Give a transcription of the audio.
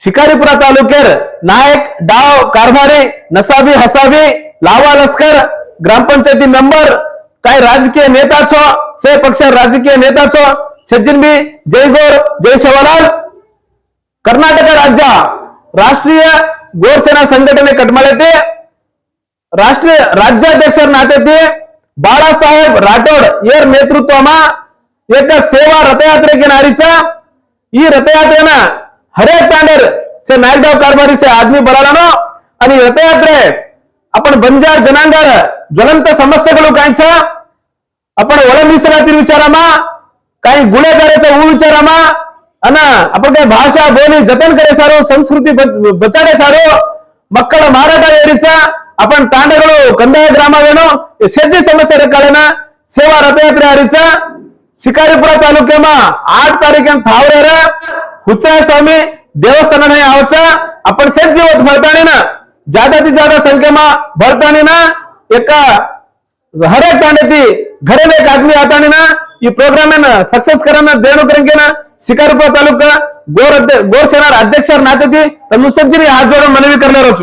शिकारीपुरा तालुक्यात नायक डाव कारभारे नसाबी हसाबी लावा लस्कर ग्रामपंचायती मेंबर काय राजकीय नेता छो से पक्ष राजकीय नेता छो सज्जन भी जय गोर जय शवालाल. कर्नाटक राज्य राष्ट्रीय गोरसेना संघटने कटमळे ते राष्ट्रीय राज्याध्यक्ष नाते ते बाळासाहेब राठोड येर नेतृत्वमा एका सेवा रथयात्रे नारीचा ही रथयात्रेनं हर एक पैंडर से मैगडॉव कारबारी से आदमी ಬರಲನೋ आणि रथयात्रे आपण बंजार जनांगार ज्वलंत समस्येಗಳು कांचा आपण ಒಳ ಮೀಸಲಾತಿ ವಿಚಾರಮ काही गुन्हेगाराचा ऊ विचारम ಅನ್ನ आपण काही ಭಾಷಾ ಬೋಲಿ जतन करे ಸಾರು ಸಂಸ್ಕೃತಿ ಬಚಾಡೆ ಸಾರು ಮಕ್ಕಳ ಮಾರಾಟ ಏರಿಚ आपण ತಾಂಡಗಳು ಕಂದಾಯ ಗ್ರಾಮವೇನೋ ಸಜ್ಜೆ ಸಮಸ್ಯೆ ರಕ್ಕಾಳೆನ ಸೇವಾ ರಥಯಾತ್ರೆ ಹರಿಚ ಶಿಕಾರಿಪುರ तालुक्यामा आठ तारीख थावरेर हुत्रा स्वामी देवस्थान यावचा आपण सज्ज होत भरताना जादा ती जादा संख्येमा भरताना एका हरेक तांड्याती घरे एक आदमी आता ना ಈ ಪ್ರೋಗ್ರಾಮ್ ಏನ ಸಕ್ಸಸ್ ಕರನ ದೇಣುಕರಂಕೆನ ಶಿಕಾರಿಪುರ ತಾಲೂಕ ಗೋರ್ ಅಧ್ಯ ಗೋರ್ ಸೇನಾರ್ ಅಧ್ಯಕ್ಷರ ನಾತೈತಿ ತಮ್ಮ ಸಜ್ಜರಿ ಹಾತ್ ಜೋಡ ಮನವಿ ಕರ್ಲಾರಚು